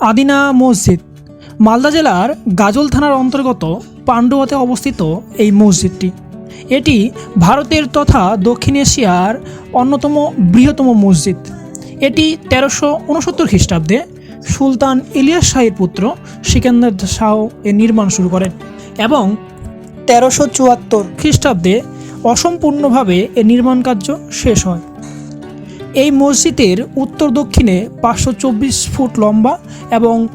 আদিনা মসজিদ। মালদা জেলার গাজল থানার অন্তর্গত পান্ডুয়াতে অবস্থিত এই মসজিদটি। এটি ভারতের তথা দক্ষিণ এশিয়ার অন্যতম বৃহত্তম মসজিদ। এটি তেরোশো উনসত্তর খ্রিস্টাব্দে সুলতান ইলিয়াস শাহের পুত্র সিকান্দার শাহ এর নির্মাণ শুরু করেন এবং তেরোশো চুয়াত্তর খ্রিস্টাব্দে অসম্পূর্ণভাবে এর নির্মাণ কার্য শেষ হয়। এই মসজিদের উত্তর দক্ষিণে পাঁচশো চব্বিশ ফুট লম্বা এবং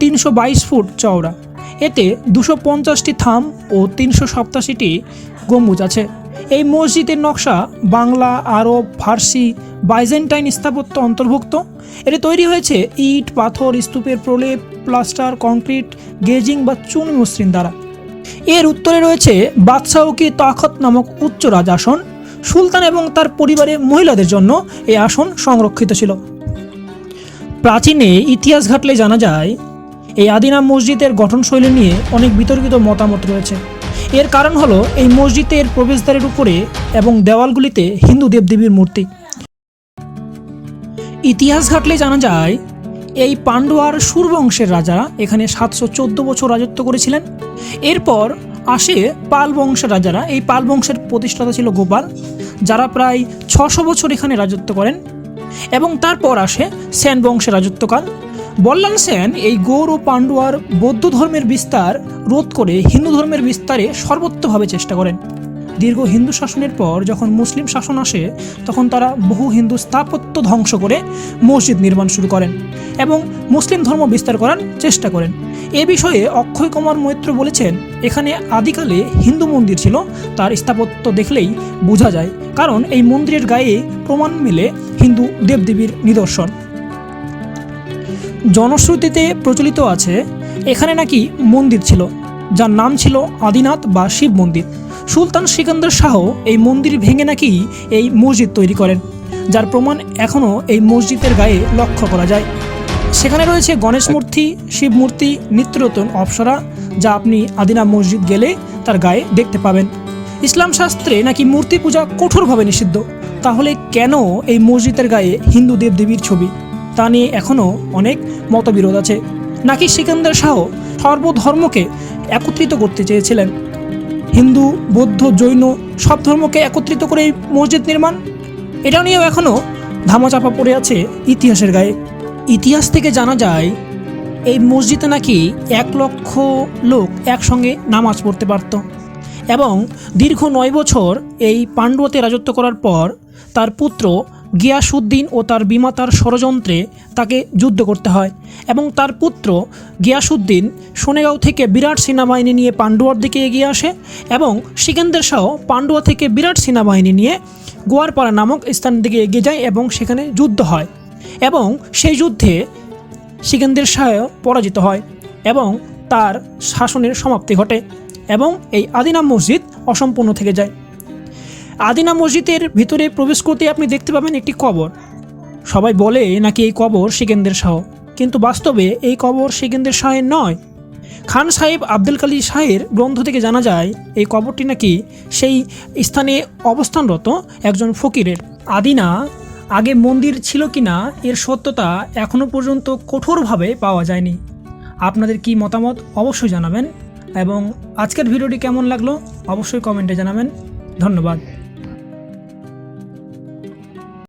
তিনশো বাইশ ফুট চওড়া। এতে দুশো পঞ্চাশটি থাম ও তিনশো সপ্তাশিটি গম্বুজ আছে। এই মসজিদের নকশা বাংলা, আরব, ফার্সি, বাইজেন্টাইন স্থাপত্য অন্তর্ভুক্ত। এটি তৈরি হয়েছে ইট, পাথর, স্তূপের প্রলেপ, প্লাস্টার, কংক্রিট, গেজিং বা চুন মসৃণ দ্বারা। এর উত্তরে রয়েছে বাদশাহকি তাখত নামক উচ্চ রাজাসন। সুলতান এবং তার পরিবারের মহিলাদের জন্য এই আসন সংরক্ষিত ছিল। প্রাচীনে ইতিহাস ঘাটলে জানা যায়, এই আদিনা মসজিদের গঠনশৈলী নিয়ে অনেক বিতর্কিত মতামত রয়েছে। এর কারণ হলো এই মসজিদের প্রবেশদ্বারের উপরে এবং দেওয়ালগুলিতে হিন্দু দেবদেবীর মূর্তি। ইতিহাস ঘাটলে জানা যায়, এই পান্ডুয়ার সুরবংশের রাজারা এখানে সাতশো চোদ্দ বছর রাজত্ব করেছিলেন। এরপর আসে পাল বংশ রাজারা। এই পাল বংশের প্রতিষ্ঠাতা ছিল গোপাল, যারা প্রায় ছশো বছর এখানে রাজত্ব করেন এবং তারপর আসে সেন বংশের রাজত্বকাল। বল্লাল সেন এই গৌর ও পাণ্ডুয়ার বৌদ্ধ ধর্মের বিস্তার রোধ করে হিন্দু ধর্মের বিস্তারে সর্বোত্তভাবে চেষ্টা করেন। দীর্ঘ হিন্দু শাসনের পর যখন মুসলিম শাসন আসে, তখন তারা বহু হিন্দু স্থাপত্য ধ্বংস করে মসজিদ নির্মাণ শুরু করেন এবং মুসলিম ধর্ম বিস্তার করার চেষ্টা করেন। এ বিষয়ে অক্ষয় কুমার মৈত্র বলেছেন, এখানে আদিকালে হিন্দু মন্দির ছিল, তার স্থাপত্য দেখলেই বোঝা যায়, কারণ এই মন্দিরের গায়ে প্রমাণ মিলে হিন্দু দেবদেবীর নিদর্শন। জনশ্রুতিতে প্রচলিত আছে, এখানে নাকি মন্দির ছিল যার নাম ছিল আদিনাথ বা শিব মন্দির। সুলতান সিকান্দার শাহ এই মন্দির ভেঙে নাকি এই মসজিদ তৈরি করেন, যার প্রমাণ এখনও এই মসজিদের গায়ে লক্ষ্য করা যায়। সেখানে রয়েছে গণেশ মূর্তি, শিব মূর্তি, নিত্যরতন অপ্সরা, যা আপনি আদিনা মসজিদ গেলে তার গায়ে দেখতে পাবেন। ইসলাম শাস্ত্রে নাকি মূর্তি পূজা কঠোরভাবে নিষিদ্ধ, তাহলে কেন এই মসজিদের গায়ে হিন্দু দেবদেবীর ছবি? তা নিয়ে এখনও অনেক মতবিরোধ আছে। নাকি সিকান্দার শাহ সর্বধর্মকে একত্রিত করতে চেয়েছিলেন? হিন্দু, বৌদ্ধ, জৈন সব ধর্মকে একত্রিত করে এই মসজিদ নির্মাণ? এটা নিয়েও এখনও ধামাচাপা পড়ে আছে ইতিহাসের গায়ে। ইতিহাস থেকে জানা যায়, এই মসজিদে নাকি এক লক্ষ লোক একসঙ্গে নামাজ পড়তে পারত এবং দীর্ঘ নয় বছর এই পাণ্ডুয়াতে রাজত্ব করার পর তার পুত্র গিয়াসুদ্দিন ও তার বিমাতার ষড়যন্ত্রে তাকে যুদ্ধ করতে হয় এবং তার পুত্র গিয়াসুদ্দিন সোনেগাঁও থেকে বিরাট সেনাবাহিনী নিয়ে পান্ডুয়ার দিকে এগিয়ে আসে এবং সিকেন্দ্র শাহ পান্ডুয়া থেকে বিরাট সেনাবাহিনী নিয়ে গোয়ারপাড়া নামক স্থানের দিকে এগিয়ে যায় এবং সেখানে যুদ্ধ হয় এবং সেই যুদ্ধে সিকেন্দ্রের শাহ পরাজিত হয় এবং তার শাসনের সমাপ্তি ঘটে এবং এই আদিনাম মসজিদ অসম্পূর্ণ থেকে যায়। আদিনা মসজিদের ভিতরে প্রবেশ করতে আপনি দেখতে পাবেন একটি কবর। সবাই বলে, নাকি এই কবর সিকেন্দ্রের শাহ? কিন্তু বাস্তবে এই কবর সিকেন্দ্রের শাহের নয়। খান সাহেব আব্দুল কালী শাহের গ্রন্থ থেকে জানা যায়, এই কবরটি নাকি সেই স্থানে অবস্থানরত একজন ফকিরের। আদিনা আগে মন্দির ছিল কি না এর সত্যতা এখনও পর্যন্ত কঠোরভাবে পাওয়া যায়নি। আপনাদের কি মতামত অবশ্যই জানাবেন এবং আজকের ভিডিওটি কেমন লাগল অবশ্যই কমেন্টে জানাবেন। ধন্যবাদ।